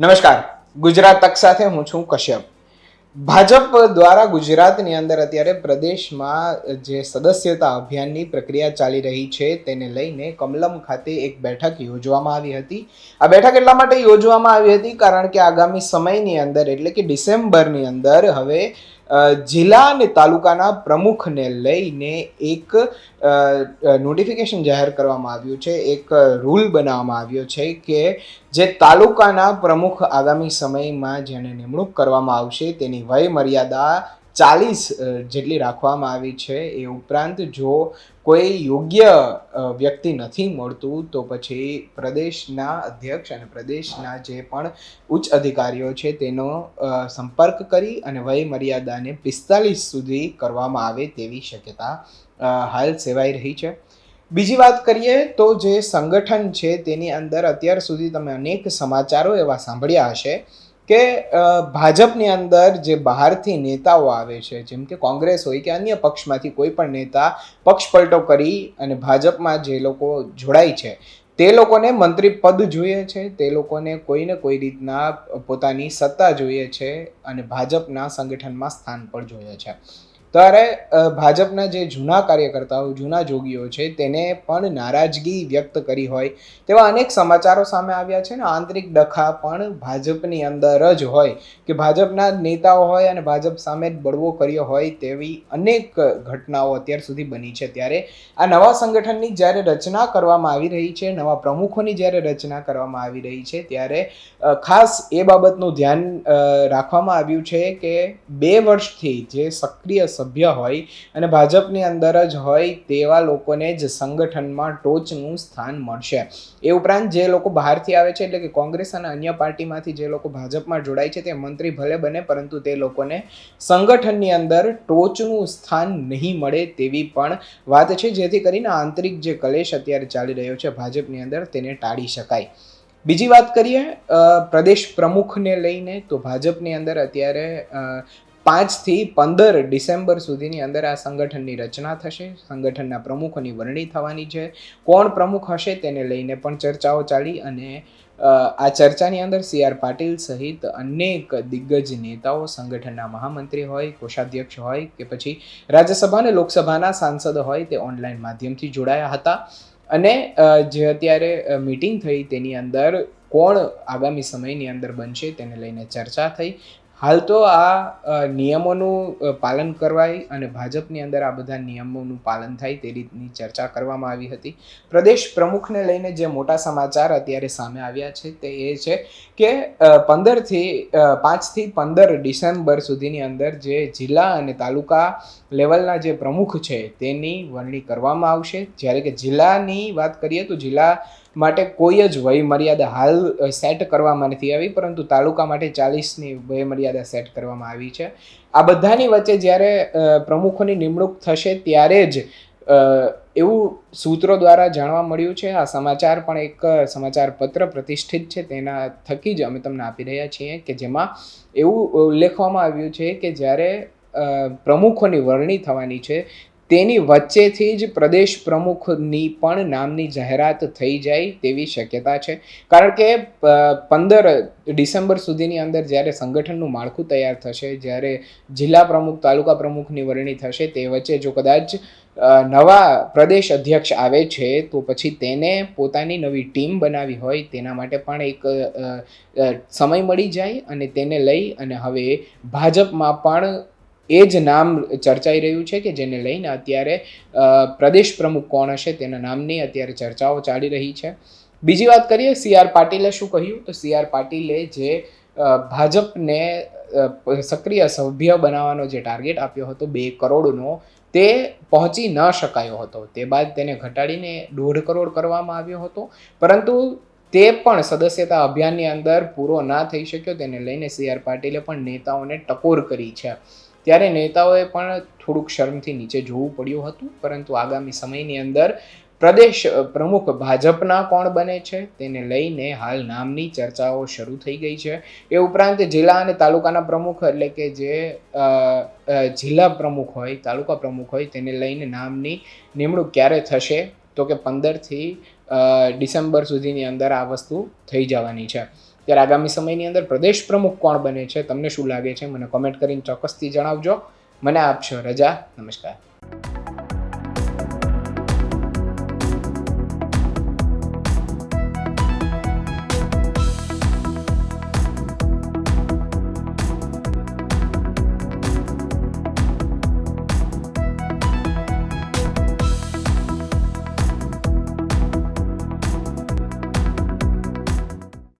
નમસ્કાર. ગુજરાત તક સાથે હું છું કશ્યપ. ભાજપ દ્વારા ગુજરાતની અંદર અત્યારે પ્રદેશમાં જે સદસ્યતા અભિયાનની પ્રક્રિયા ચાલી રહી છે તેને લઈને કમલમ ખાતે એક બેઠક યોજવામાં આવી હતી. આ બેઠક એટલા માટે યોજવામાં આવી હતી કારણ કે આગામી સમયની અંદર એટલે કે ડિસેમ્બરની અંદર હવે જિલ્લા અને તાલુકાના પ્રમુખને લઈને એક નોટિફિકેશન જાહેર કરવામાં આવ્યું છે. એક રૂલ બનાવવામાં આવ્યો છે કે જે તાલુકાના પ્રમુખ આગામી સમયમાં જેને નિમણૂક કરવામાં આવશે તેની વય મર્યાદા ચાલીસ જેટલી રાખવામાં આવી છે એ ઉપરાંત જો કોઈ યોગ્ય વ્યક્તિ નથી મળતું, તો પછી પ્રદેશના અધ્યક્ષ અને પ્રદેશના જે પણ ઉચ્ચ અધિકારીઓ છે તેનો સંપર્ક કરી અને વય મર્યાદાને પિસ્તાલીસ સુધી કરવામાં આવે તેવી શક્યતા હાલ સેવાઈ રહી છે. બીજી વાત કરીએ તો જે સંગઠન છે તેની અંદર અત્યાર સુધી તમે અનેક સમાચારો એવા સાંભળ્યા હશે. કે ભાજપની અંદર જે બહારથી નેતાઓ આવે છે, જેમ કે કોંગ્રેસ હોય કે અન્ય પક્ષમાંથી કોઈ પણ નેતા પક્ષ પલટો કરી અને ભાજપમાં જે લોકો જોડાય છે, તે લોકોને મંત્રી પદ જોઈએ છે, તે લોકોને કોઈને કોઈ રીતના પોતાની સત્તા જોઈએ છે અને ભાજપના સંગઠનમાં સ્થાન પર જોઈએ છે. ત્યારે ભાજપના જે જૂના કાર્યકર્તાઓ, જૂના જોગીઓ છે, તેને પણ નારાજગી વ્યક્ત કરી હોય તેવા અનેક સમાચારો સામે આવ્યા છે ને આંતરિક ડખા પણ ભાજપની અંદર જ હોય કે ભાજપના નેતાઓ હોય અને ભાજપ સામે જ બળવો કર્યો હોય તેવી અનેક ઘટનાઓ અત્યાર સુધી બની છે. ત્યારે આ નવા સંગઠનની જ્યારે રચના કરવામાં આવી રહી છે, નવા પ્રમુખોની જ્યારે રચના કરવામાં આવી રહી છે, ત્યારે ખાસ એ બાબતનું ધ્યાન રાખવામાં આવ્યું છે કે બે વર્ષથી જે સક્રિય સભ્ય હોય અને ભાજપની અંદર જ હોય તેવા લોકોને જ સંગઠનમાં ટોચનું સ્થાન મળશે. એ ઉપરાંત જે લોકો બહારથી આવે છે એટલે કે કોંગ્રેસ અને અન્ય પાર્ટીમાંથી જે લોકો ભાજપમાં જોડાય છે તે મંત્રી ભલે બને પરંતુ તે લોકોને સંગઠનની અંદર ટોચનું સ્થાન નહીં મળે તેવી પણ વાત છે. જેથી કરીને આંતરિક જે કલેશ અત્યારે ચાલી રહ્યો છે ભાજપની અંદર તેને ટાળી શકાય. બીજી વાત કરીએ પ્રદેશ પ્રમુખને લઈને તો ભાજપની અંદર અત્યારે પાંચથી પંદર ડિસેમ્બર સુધીની અંદર આ સંગઠનની રચના થશે. સંગઠનના પ્રમુખોની વરણી થવાની છે. કોણ પ્રમુખ હશે તેને લઈને પણ ચર્ચાઓ ચાલી અને આ ચર્ચાની અંદર સી આર પાટીલ સહિત અનેક દિગ્ગજ નેતાઓ સંગઠનના મહામંત્રી હોય, કોષાધ્યક્ષ હોય કે પછી રાજ્યસભા અને લોકસભાના સાંસદ હોય તે ઓનલાઈન માધ્યમથી જોડાયા હતા. અને જે અત્યારે મીટિંગ થઈ તેની અંદર કોણ આગામી સમયની અંદર બનશે તેને લઈને ચર્ચા થઈ. હાલ તો આ નિયમોનું પાલન કરવાય અને ભાજપની અંદર આ બધા નિયમોનું પાલન થાય તે રીતની ચર્ચા કરવામાં આવી હતી. પ્રદેશ પ્રમુખને લઈને જે મોટા સમાચાર અત્યારે સામે આવ્યા છે તે એ છે કે પંદરથી પાંચથી પંદર ડિસેમ્બર સુધીની અંદર જે જિલ્લા અને તાલુકા લેવલના જે પ્રમુખ છે તેની વરણી કરવામાં આવશે. જ્યારે કે જિલ્લાની વાત કરીએ તો જિલ્લા માટે કોઈ જ વય મર્યાદા હાલ સેટ કરવામાં નથી આવી, પરંતુ તાલુકા માટે ચાલીસની વય મર્યાદા સેટ કરવામાં આવી છે. આ બધાની વચ્ચે જ્યારે પ્રમુખોની નિમણૂક થશે ત્યારે જ એવું સૂત્રો દ્વારા જાણવા મળ્યું છે. આ સમાચાર પણ એક સમાચાર પત્ર પ્રતિષ્ઠિત છે. તેના થકી જ અમે તમને આપી રહ્યા છીએ કે જેમાં એવું ઉલ્લેખવામાં આવ્યું છે કે જ્યારે પ્રમુખોની વરણી થવાની છે તેની વચ્ચેથી જ પ્રદેશ પ્રમુખની પણ નામની જાહેરાત થઈ જાય તેવી શક્યતા છે. કારણ કે પંદર ડિસેમ્બર સુધીની અંદર જ્યારે સંગઠનનું માળખું તૈયાર થશે, જ્યારે જિલ્લા પ્રમુખ, તાલુકા પ્રમુખની વરણી થશે, તે વચ્ચે જો કદાચ નવા પ્રદેશ અધ્યક્ષ આવે છે, તો પછી તેને પોતાની નવી ટીમ બનાવી હોય, તેના માટે પણ એક સમય મળી જાય અને તેને લઈ અને હવે ભાજપમાં પણ એ જ નામ ચર્ચાઈ રહ્યું છે કે જેને લઈને અત્યારે પ્રદેશ પ્રમુખ કોણ હશે તેના નામની અત્યારે ચર્ચાઓ ચાલી રહી છે. બીજી વાત કરીએ, સી આર પાટીલે શું કહ્યું? તો સી આર પાટીલે જે ભાજપને સક્રિય સભ્ય બનાવવાનો જે ટાર્ગેટ આપ્યો હતો, બે કરોડનો, તે પહોંચી ન શકાયો હતો. તે બાદ તેને ઘટાડીને દોઢ કરોડ કરવામાં આવ્યો હતો. પરંતુ તે પણ સદસ્યતા અભિયાનની અંદર પૂરો ના થઈ શક્યો. તેને લઈને સી આર પાટીલે પણ નેતાઓને ટકોર કરી છે. ત્યારે નેતાઓએ પણ થોડુંક શરમથી નીચે જોવું પડ્યું હતું, પરંતુ આગામી સમયની અંદર પ્રદેશ પ્રમુખ ભાજપના કોણ બને છે તેને લઈને હાલ નામની ચર્ચાઓ શરૂ થઈ ગઈ છે. એ ઉપરાંત જિલ્લા અને તાલુકાના પ્રમુખ એટલે કે જે જિલ્લા પ્રમુખ હોય, તાલુકા પ્રમુખ હોય તેને લઈને નામની નિમણૂક ક્યારે થશે? તો કે પંદરથી ડિસેમ્બર સુધીની અંદર આ વસ્તુ થઈ જવાની છે. ત્યારે આગામી સમયની અંદર પ્રદેશ પ્રમુખ કોણ બને છે, તમને શું લાગે છે, મને કોમેન્ટ કરીને ચોક્કસથી જણાવજો. મને આપશો રજા. નમસ્કાર.